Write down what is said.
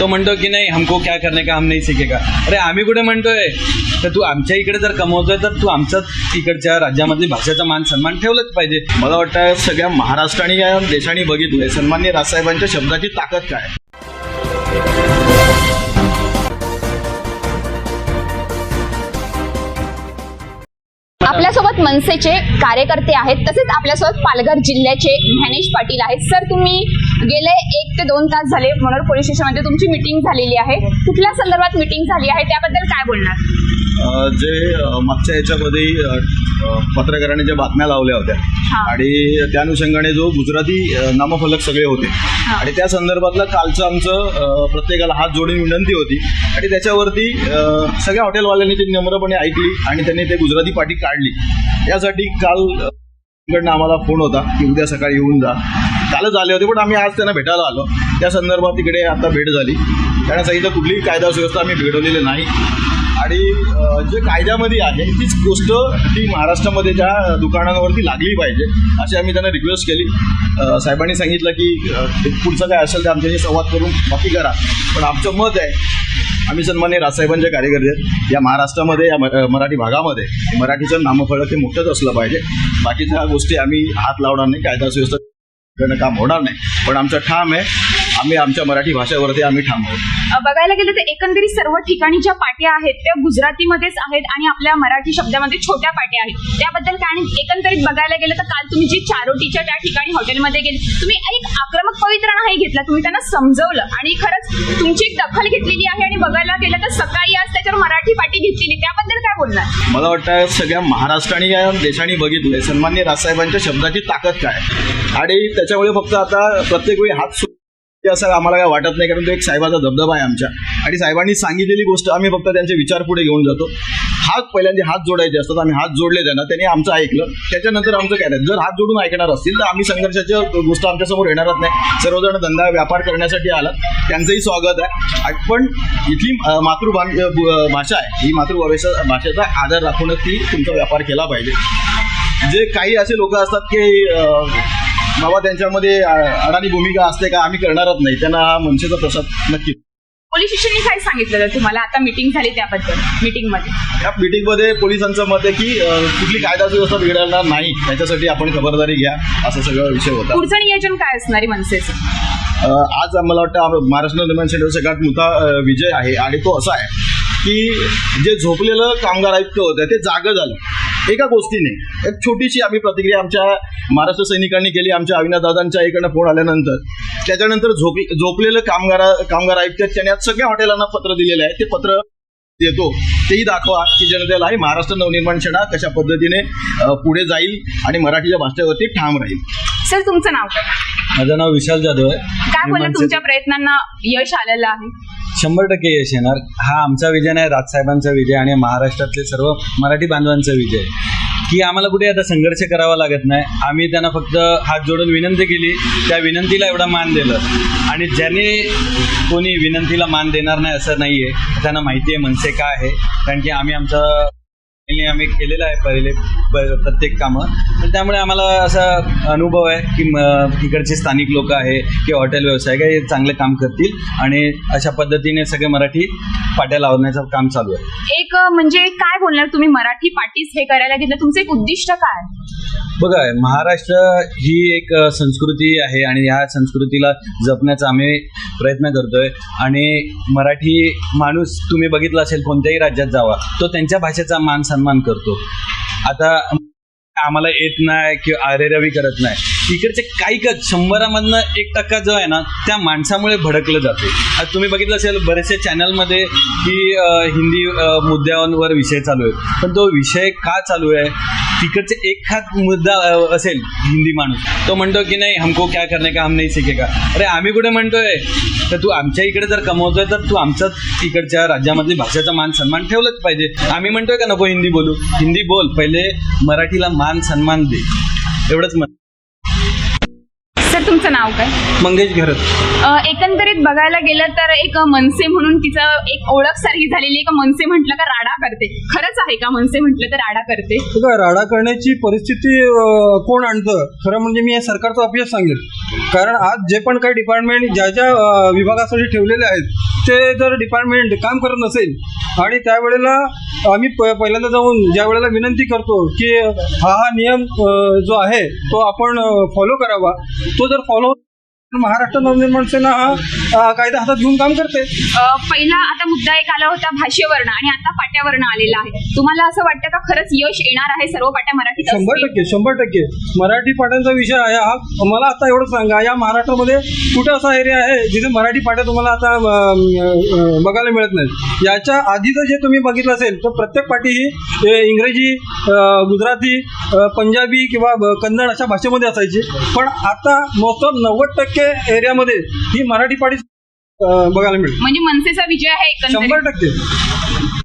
तो म्हणतो की नाही हमको क्या करने का हम नहीं सीखेगा. अरे आम्ही कुठे म्हणतोय? तर तू आमच्या इकडे जर कमवतोय तर तू आमच्याच इकडच्या राज्यामधली भाषेचा मान सन्मान ठेवलंच पाहिजे. मला वाटतं सगळ्या महाराष्ट्राने या देशाने बघितलंय. सन्मान्य राजसाहेबांच्या शब्दाची ताकद काय? आपल्यासोबत मनसेचे कार्यकर्ते आहेत तसेच आपल्यासोबत पालघर जिल्ह्याचे ज्ञानेश पाटील आहेत. सर तुम्ही गेले एक ते दोन तास झाले मनोर पोलीस स्टेशनमध्ये तुमची मिटिंग झालेली आहे. कुठल्या संदर्भात मिटिंग झाली आहे? त्याबद्दल काय बोलणार? जे मागच्या याच्यामध्ये पत्रकारांनी ज्या बातम्या लावल्या होत्या. आणि त्या अनुषंगाने जो गुजराती नामफलक सगळे होते आणि त्या संदर्भातलं कालचं आमचं प्रत्येकाला हात जोडून विनंती होती आणि त्याच्यावरती सगळ्या हॉटेलवाल्यांनी ती नम्रपणे ऐकली आणि त्यांनी ते गुजराती पाठी काढली. यासाठी काल आम्हाला फोन होता की उद्या सकाळी येऊन जा. कालच आले होते पण आम्ही आज त्यांना भेटायला आलो. त्या संदर्भात तिकडे आता भेट झाली. त्यांना सांगितलं कुठलीही कायदा सुव्यवस्था आम्ही बिघडवलेली नाही. आणि जे कायद्यामध्ये आहे तीच गोष्ट ती महाराष्ट्रामध्ये त्या दुकानांवरती लागली पाहिजे अशी आम्ही त्यांना रिक्वेस्ट केली. साहेबांनी सांगितलं की पुढचं काय असेल ते आमच्याशी संवाद करून बाकी करा. पण आमचं मत आहे आम्ही सन्मान्य राजसाहेबांचे कार्यकर्ते आहेत. या महाराष्ट्रामध्ये या मराठी भागामध्ये मराठीचं नामफळक हे मोठंच असलं पाहिजे. बाकीच्या गोष्टी आम्ही हात लावणार नाही कायदा सुव्यवस्था करणं काम होणार नाही. पण आमचं ठाम आहे. आम्ही आमच्या मराठी भाषेवरती आम्ही ठाम आहोत. अ, बघायला गेलं तर एकंदरीत सर्व ठिकाणी ज्या पाट्या आहेत त्या गुजरातीमध्येच आहेत आणि आपल्या मराठी शब्दामध्ये छोट्या पाट्या आहेत. त्याबद्दल काय आणि एकंदरीत बघायला गेलं तर काल तुम्ही जी चारोटीच्या त्या ठिकाणी हॉटेलमध्ये गेले तुम्ही एक आक्रमक पवित्रा नाही घेतला. तुम्ही त्यांना समजवलं आणि खरंच तुमची एक दखल घेतलेली आहे आणि बघायला गेलं तर सकाळी आज त्याच्यावर मराठी पाटी घेतलेली. त्याबद्दल काय बोलणार? मला वाटतं सगळ्या महाराष्ट्राने या देशाने बघितलंय. सन्मान्य राजसाहेबांच्या शब्दाची ताकद काय? आणि त्याच्यामुळे फक्त आता प्रत्येक वेळी हात असं आम्हाला काय वाटत नाही कारण तो एक साहेबाचा दबदबा आहे आमच्या. आणि साहेबांनी सांगितलेली गोष्ट आम्ही फक्त त्यांचे विचार पुढे घेऊन जातो. हात पहिल्यांदा हात जोडायचे असतात आम्ही हात जोडले त्यांना त्यांनी आमचं ऐकलं. त्याच्यानंतर आमचं काय नाही. जर हात जोडून ऐकणार असतील तर आम्ही संघर्षाच्या गोष्ट आमच्यासमोर येणारच नाही. सर्वजण धंदा व्यापार करण्यासाठी आला त्यांचंही स्वागत आहे. पण इथली मातृभा भाषा आहे. ही मातृभाषा भाषेचा आदर राखूनच ती तुमचा व्यापार केला पाहिजे. जे काही असे लोक असतात की बाबा त्यांच्यामध्ये अडाणी भूमिका असते का? आम्ही करणारच नाही. त्यांना हा मनसेचा प्रसाद नक्की. पोलीस स्टेशनने काय सांगितलं तुम्हाला? आता मिटिंग झाली त्याबद्दल मीटिंगमध्ये. या मीटिंगमध्ये पोलिसांचं मत आहे की कुठली कायदा सुव्यवस्था बिघडणार नाही. त्याच्यासाठी आपण खबरदारी घ्या असा सगळा विषय होता. पुढचं नियोजन काय असणार आहे मनसेचं? आज मला वाटतं महाराष्ट्र निर्माण सेंटर सगळ्यात मोठा विजय आहे. आणि तो असा आहे की जे झोपलेलं कामगार आयुक्त होतं ते जागं झालं. एका गोष्टीने एक छोटीशी आम्ही प्रतिक्रिया आमच्या महाराष्ट्र सैनिकांनी केली आमच्या अविनाश दादांच्या इकडनं फोन आल्यानंतर. त्याच्यानंतर झोप झोपलेलं कामगार कामगार आयुक्त आहेत, त्यांनी आज सगळ्या हॉटेलांना पत्र दिलेलं आहे. ते पत्र देतो तेही दाखवा की जनतेला ही महाराष्ट्र नवनिर्माण सेना कशा पद्धतीने पुढे जाईल आणि मराठीच्या भाषेवरती ठाम राहील. सर तुमचं नाव काय? माझं नाव विशाल जाधव आहे. काय मनसे- तुमच्या प्रयत्नांना यश आलेलं आहे? शंभर टक्के यश येणार. हा आमचा विजय नाही राजसाहेबांचा विजय आणि महाराष्ट्रातले सर्व मराठी बांधवांचा विजय. की आम्हाला कुठे आता संघर्ष करावा लागत नाही आम्ही त्यांना फक्त हात जोडून विनंती केली त्या विनंतीला एवढा मान दिलं. आणि ज्याने कोणी विनंतीला मान देणार नाही असं नाही आहे त्यांना माहिती आहे मनसे काय आहे कारण की आम्ही आमचा आम्ही केलेलं आहे पहिले प्रत्येक कामं. तर त्यामुळे आम्हाला असा अनुभव आहे की तिकडचे स्थानिक लोक आहे की हॉटेल व्यावसायिक आहे हे चांगलं काम करतील. आणि अशा पद्धतीने सगळे मराठी पाट्या लावण्याचं काम चालू आहे. एक म्हणजे काय बोलणार तुम्ही? मराठी पाटीस हे करायला घेतलं तुमचं एक उद्दिष्ट काय? बघा महाराष्ट्र ही एक संस्कृती आहे आणि ह्या संस्कृतीला जपण्याचा आम्ही प्रयत्न करतोय. आणि मराठी माणूस तुम्ही बघितला असेल कोणत्याही राज्यात जावा तो त्यांच्या भाषेचा मान सन्मान करतो. आता आम्हाला येत नाही किंवा अरेरवी करत नाही. इकडचे काही क शंभरामधनं एक टक्का जो आहे ना त्या माणसामुळे भडकलं जाते. आज तुम्ही बघितलं असेल बरेचसे चॅनलमध्ये की हिंदी मुद्द्यांवर विषय चालू आहे पण तो विषय का चालू आहे? तिकडचे एखाद मुद्दा असेल हिंदी माणूस. तो म्हणतो की नाही हमको क्या करणे का हम नहीं सीखेगा. अरे आम्ही कुठे म्हणतोय? तर तू आमच्या इकडे जर कमवतोय तर तू आमच्याच इकडच्या राज्यामधली भाषेचा मान सन्मान ठेवलंच पाहिजे. आम्ही म्हणतोय का नको हिंदी बोलू? हिंदी बोल. पहिले मराठीला मान सन्मान दे. एवढंच म्हण listen तुमचं नाव काय? मंगेश घरत. अ, एकंदरीत बघायला गेलं तर एक मनसे म्हणून तिचं एक ओळख सारखी झालेली आहे का मनसे म्हटलं का राडा करते. खरंच आहे का मनसे म्हटलं तर राडा करते? बघा राडा करण्याची परिस्थिती अं, कोण आणतं? खरं म्हणजे मी या सरकारचं अपयश सांगेल. कारण आज जे पण काही डिपार्टमेंट ज्या ज्या अं, विभागासाठी ठेवलेले आहेत ते जर डिपार्टमेंट काम करत नसेल आणि त्यावेळेला आम्ही प पहिल्यांदा जाऊन ज्या वेळेला विनंती करतो की हा हा नियम अं, जो आहे तो आपण फॉलो करावा. तो जर फॉलो follow महाराष्ट्र नवनिर्माण सेना हा कायदा हातात घेऊन काम करते. पहिला आता मुद्दा एक आला होता भाष्यवर्ण आणि आता पाट्यावर्ण आलेला आहे. तुम्हाला असं वाटतं का खरंच यश येणार आहे सर्व पाट्या मराठीत शंभर? टक्के शंभर टक्के. मराठी पाट्यांचा विषय आहे हा. मला आता एवढं सांगा या महाराष्ट्रामध्ये कुठे असा एरिया आहे जिथे मराठी पाट्या तुम्हाला आता बघायला मिळत नाहीत? याच्या आधीचं जे तुम्ही बघितलं असेल तर प्रत्येक पाटी ही इंग्रजी गुजराती पंजाबी किंवा कन्नड अशा भाषेमध्ये असायची. पण आता मोस्ट नव्वद टक्के एरियामध्ये ही मराठी अं, बघायला मिळते म्हणजे मनसेचा विजय आहे शंभर टक्के.